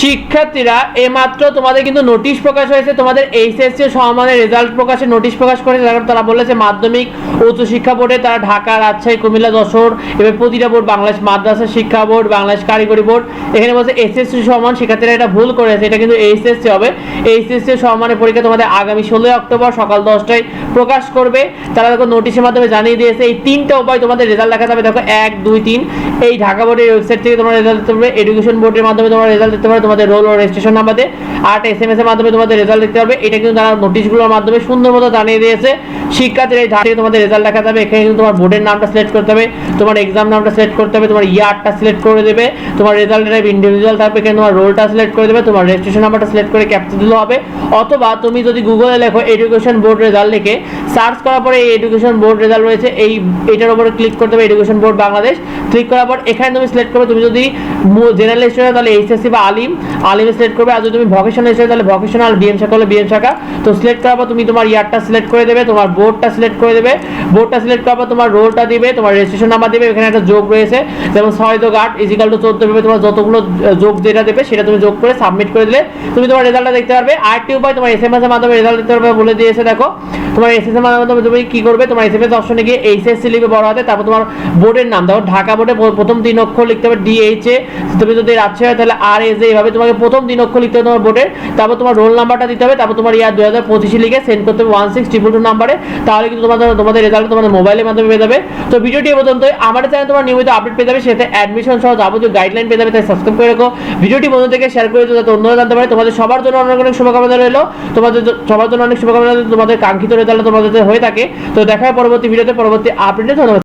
শিক্ষার্থীরা এইমাত্র তোমাদের কিন্তু নোটিশ প্রকাশ হয়েছে, তোমাদের এইচএসসি সমানের রেজাল্ট প্রকাশে নোটিশ প্রকাশ করেছে তারা বলেছে মাধ্যমিক উচ্চ শিক্ষা বোর্ডে তারা ঢাকা, রাজশাহী, কুমিল্লা, যশোর, এবার প্রতিটা বোর্ড, বাংলাদেশ মাদ্রাসা শিক্ষা বোর্ড, বাংলাদেশ কারিগরি বোর্ড, এখানে বলছে এসএসসি সমান, শিক্ষার্থীরা এটা ভুল করেছে, এটা কিন্তু এইচএসসি হবে। এইচএসসি সমানের পরীক্ষা তোমাদের আগামী ষোলোই অক্টোবর সকাল দশটায় প্রকাশ করবে। তারা দেখো নোটিশের মাধ্যমে জানিয়ে দিয়েছে, এই তিনটা উপায় তোমাদের রেজাল্ট দেখা যাবে, দেখো এক, দুই, তিন। এই ঢাকা বোর্ডের ওয়েবসাইট থেকে তোমরা রেজাল্ট দিতে পারবে এডুকেশন বোর্ডের মাধ্যমে তোমরা রেজাল্ট দিতে পারবে তোমাদের রোল ও রেজিস্ট্রেশন নাম্বার নাম্বারে আট এস এম এস এর মাধ্যমে তোমাদের রেজাল্ট দেখতে পারবে। এটা কিন্তু তারা নোটিশগুলোর মাধ্যমে সুন্দর মতো জানিয়ে দিয়েছে। শিক্ষার্থীরা এই থেকে তোমাদের রেজাল্ট দেখা যাবে। এখানে কিন্তু তোমার বোর্ডের নামটা সিলেক্ট করতে হবে, তোমার এক্সাম নামটা সিলেক্ট করতে হবে, তোমার ইয়ারটা সিলেক্ট করে দেবে, তোমার রেজাল্ট টাইপ ইন্ডিভিজুয়াল থাকবে এখানে তোমার রোলটা সিলেক্ট করে দেবে, তোমার রেজিস্ট্রেশন নাম্বারটা সিলেক্ট করে ক্যাপচা দিলে হবে। অথবা তুমি যদি গুগলে লেখো এডুকেশন বোর্ড রেজাল্ট লিখে সার্চ করার পরে এই এডুকেশন বোর্ড রেজাল্ট রয়েছে, এই, এটার উপরে ক্লিক করতে হবে এডুকেশন বোর্ড বাংলাদেশ ক্লিক করার পর এখানে তুমি সিলেক্ট করবে, তুমি যদি জেনারেল স্টুডেন্ট তাহলে এইচএসসি বা আলিম আলিমে সিলেক্ট করবে। আর যদি তুমি ভকেশনাল স্টুডেন্ট তাহলে ভকেশনাল বিএম শাখা হলে বিএম শাখা। তো সিলেক্ট করার পর তুমি তোমার ইয়ারটা সিলেক্ট করে দেবে, তোমার বোর্ডটা সিলেক্ট করে দেবে। বোর্ডটা সিলেক্ট করার পর তোমার রোলটা দিবে, তোমার রেজিস্ট্রেশন নাম্বার দিবে, এখানে একটা যোগ রয়েছে। যেমন ছয় যোগ আট ইজিক্যাল টু চোদ্দ ভেবে তোমার যতগুলো যোগ যেটা দেবে, সেটা তুমি যোগ করে সাবমিট করে দিলে তুমি তোমার রেজাল্টটা দেখতে পারবে। আরেকটি উপায়, তোমার এস এম এস এর মাধ্যমে রেজাল্ট দিতে পারবে, বলে দিয়েছে, দেখো। তোমার এস এস এর মাধ্যমে তুমি কি করবে, তোমার এস এম এস অপশনে গিয়ে এইচএসসি লিখবে বড় হাতে, তারপর তোমার বোর্ডের নাম। দেখো, ঢাকা বোর্ডে প্রথম তিন অক্ষর লিখতে হবে ডিএইচ এ তুমি যদি রাজশাহী হয়, তাহলে আর এস এইভাবে তোমাকে প্রথম দিন অক্ষর লিখতে হবে তোমার বোর্ডের তারপর তোমার রোল নাম্বারটা দিতে হবে, তারপর তোমার ইয়ার দুই হাজার পঁচিশে লিখে সেন্ড করতে হবে ওয়ান সিক্স ট্রিপল টু নাম্বারে তাহলে কিন্তু তোমাদের তোমাদের রেজাল্ট তোমাদের মোবাইলের মাধ্যমে পেয়ে যাবে। তো ভিডিওটি পর্যন্ত আমাদের চ্যানেল তোমার নিয়মিত আপডেট পেয়ে যাবে সেটা অ্যাডমিশন সহ যাবতীয় গাইডলাইন পেয়ে যাবে, তাই সাবস্ক্রাইব করে রাখো। ভিডিওটি বন্ধু থেকে শেয়ার করে যাতে অন্যরা জানতে পারে। তোমাদের সবার জন্য অনেক অনেক শুভকামনা রইল। তোমাদের সবার জন্য অনেক শুভকামনা তোমাদের কাঙ্ক্ষিত রেজাল্ট তোমাদের হয়ে থাকে। তো দেখা হয় পরবর্তী ভিডিওতে পরবর্তী আপডেটে ধন্যবাদ।